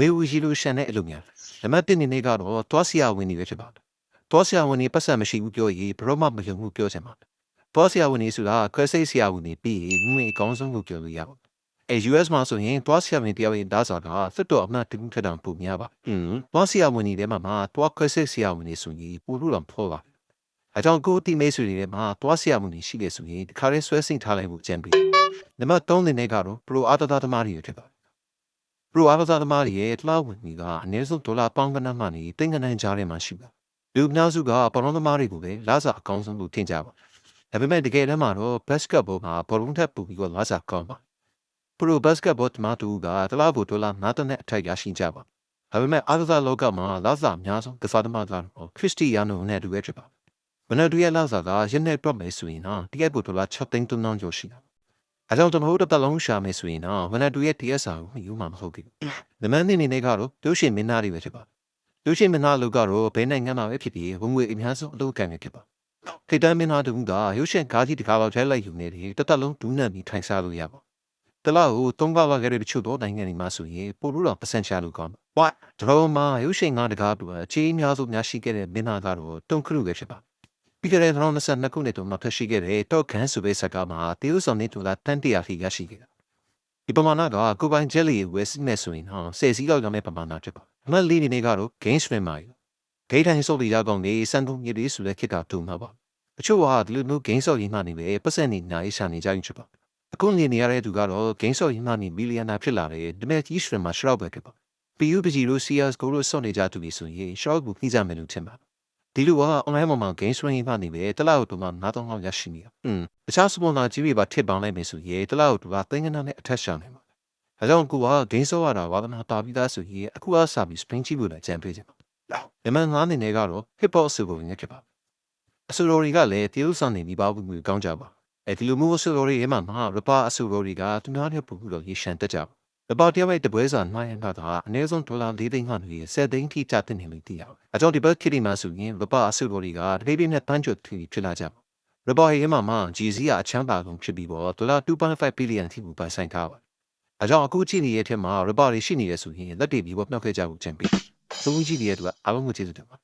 ဝေဝူရှိလို့ရှန်တဲ့အလုပ်များနံပါတ်1အနေနဲ့ကတော့သွားဆရာဝန်ကြီးပဲဖြစ်ပါတယ်သွားဆရာဝန်ကြီးပတ်စံမရှိဘူးပြောရင်ဘရောမမယုံဘူးပြောချင်ပါတယ်သွားဆရာဝန်ကြီးဆိုတာခွဲစိတ်ဆရာဝန်ကြီးပြီးရင်ငွေအကောင်းဆုံးကိုပြောလို့ရပါတယ်အဲ US မှာဆိုရင်သွားဆရာဝန်တယောက်ရင်ဒါဆိုတာစစ်တော်အမှတ်တူထက်တောင်ပိုများပါ။อืมသွားဆရာဝန်ကြီးထဲမှာမှာသွားခွဲစိတ်ဆရာဝန်ကြီးဆိုရင်ပိုလို့တော့ဖော်ပါ။အဲကြောင့်ကိုတီမေးဆွေတွေထဲမှာသွားဆရာဝန်ကြီးရှိတယ်ဆိုရင်ဒီခါလေးဆွဲစိတ်ထားလိုက်ဖို့ကြံပြီးနံပါတ်3အနေနဲ့ကတော့ပရိုအာတသာသမားတွေဖြစ်ပါတယ် ပရိုအာတသာသမားတွေရဲ့တလားဝင်ကြီးကအနည်းဆုံးဒေါ်လာပေါင်းကနန်းမှနေတိန်ကနန်းကြားထဲမှာရှိပါလူအများစုကပေါ်လုံးသမားတွေကိုပဲလာစာအကောင်းဆုံးလို့ထင်ကြပါဒါပေမဲ့တကယ်တမ်းမှာတော့ဘတ်စကတ်ဘောမှာဘောလုံးထက်ပူပြီးတော့လာစာကောင်းပါပရိုဘတ်စကတ်ဘောတမတူကတလားဘူဒေါ်လာ90နဲ့အထက်ရရှိကြပါဒါပေမဲ့အာသသာလောကမှာလာစာအများဆုံးကစားသမားကတော့ခရစ်စတီယာနိုနဲ့တူရဲ့ဖြစ်ပါဘယ်နဲ့တူရဲ့လာစာကရင်းနဲ့တွက်မယ်ဆိုရင်တော့တကယ်ဘူဒေါ်လာ6သိန်း300ကျော်ရှိတာ အဲကြောင့်ကျွန်တော်တို့တစ်လုံးရှာမယ်ဆိုရင်တော့ဝနတူရဲ့ TSR ကိုယူမှာမဟုတ်ဘူး။နမန်းနေနေနဲ့ကတော့လူရှင်မင်းသားတွေပဲဖြစ်ပါ။လူရှင်မင်းသားလူကတော့ဘယ်နိုင်ငံမှာပဲဖြစ်ဖြစ်ဝင်ငွေအများဆုံးအလုပ်ကံပဲဖြစ်ပါ။ထိတ်တန်းမင်းသားတူကရုပ်ရှင်ကားကြီးတစ်ခါတော့ထဲလိုက်ယူနေတယ်တသက်လုံးဒူးနံပြီးထိုင်စားလို့ရပါ။တလားကိုသုံးပါးပါခဲ့တဲ့တချို့တော့နိုင်ငံတွေမှာဆိုရင်ပို့လို့တော့ပစံချလို့ကောင်းပါ။ဝါဒရောမှာရုပ်ရှင်ကားတကားတူအချင်းအများဆုံးများရှိခဲ့တဲ့မင်းသားကတော့တုံခရုပဲဖြစ်ပါ။ ပြီးခဲ့တဲ့2022ခုနှစ်တုန်းကထွက်ရှိခဲ့တဲ့တော့ခန်းဆိုပဲစကားမှာတေးဥဆောင်နေတူလာတန်တရာထိရရှိခဲ့တာဒီပမာဏကကိုပိုင်ဂျယ်လီဝယ်စီမဲ့ဆိုရင်ဟောဆယ်စီလောက်ရောက်တဲ့ပမာဏဖြစ်ပါအမတ်လေးနေနေကတော့ game stream မှာဂိတ်တိုင်းစုပ်လီရောက်ကောင်နေစံတုံးမြေလေးဆိုတဲ့ခေတ်ကတူမှာပါအချို့ဟာဒီလိုမျိုး game ဆော့ရင်းမှနေပဲပတ်စံနေနိုင်ရှာနေကြရင်ဖြစ်ပါအခုနေနေရတဲ့သူကတော့ game ဆော့ရင်းမှနေမီလီယံနာဖြစ်လာတယ်ဒီမဲ့ကြီး stream မှာ shroud ပဲဖြစ်ပါ PUBG လို့ CS ကိုလို့စော့နေကြသူတွေဆိုရင် shroud ကိုနှိစမယ်လို့ထင်ပါ ဒီလူက online မှာမှာ game streaming မှနေပဲတလောက်တော့မှ9000လောက်ရရှိနေတာ။อืมတခြားစပွန်ဆာကြီးတွေပါထစ်ပေါင်းလိုက်မယ်ဆိုရင်တလောက်တော့သိန်းကနန်းနဲ့အထက်ရှောင်နေမှာ။အဲကြောင့်ကိုက game ဆော့ရတာဝါသနာတာပြီးသားဆိုရင်အခုအားစပြီး spring ကြည့်ဖို့လည်းကြံပေးချင်ပါ။လောက်။မြန်မာငါးနေနေကတော့ hip hop ဆိုပုံနဲ့ဖြစ်ပါ။အဆိုတော်တွေကလည်းတရုတ်ဆောင်နေပြီးပါဘူးမျိုးကောင်းကြပါ။အဲဒီလိုမျိုးအဆိုတော်တွေရဲ့မှာမှာ rapper အဆိုတော်တွေကသူများတဲ့ပုံလို့ရေရှမ်းတက်ကြပါ။ အပေါ်တယောက်ရဲ့တပွဲစာနှိုင်းရတာအနည်းဆုံးဒေါ်လာ၄သိန်းမှနေ7သိန်းထိကျတဲ့နေလို့သိရအောင်။အကြောင်းဒီဘက်ခရီမှာဆိုရင်ရပအစုတော်တွေကတတိပိနဲ့တန်းကျွတ်ထီဖြစ်လာကြပါ။ရပရဲ့မှာမှ GC ကအချမ်းသာဆုံးဖြစ်ပြီးတော့ဒေါ်လာ2.5 billion ထိကိုပိုင်ဆိုင်ထားပါ။အကြောင်းအခုကြည့်နေရတဲ့မှာရပတွေရှိနေရဆိုရင်လက်တွေပြီးတော့နှောက်ခဲ့ကြဖို့ချင်ပြီ။သုံးကြည့်ရတဲ့သူကအားလုံးကိုကျေးဇူးတင်ပါ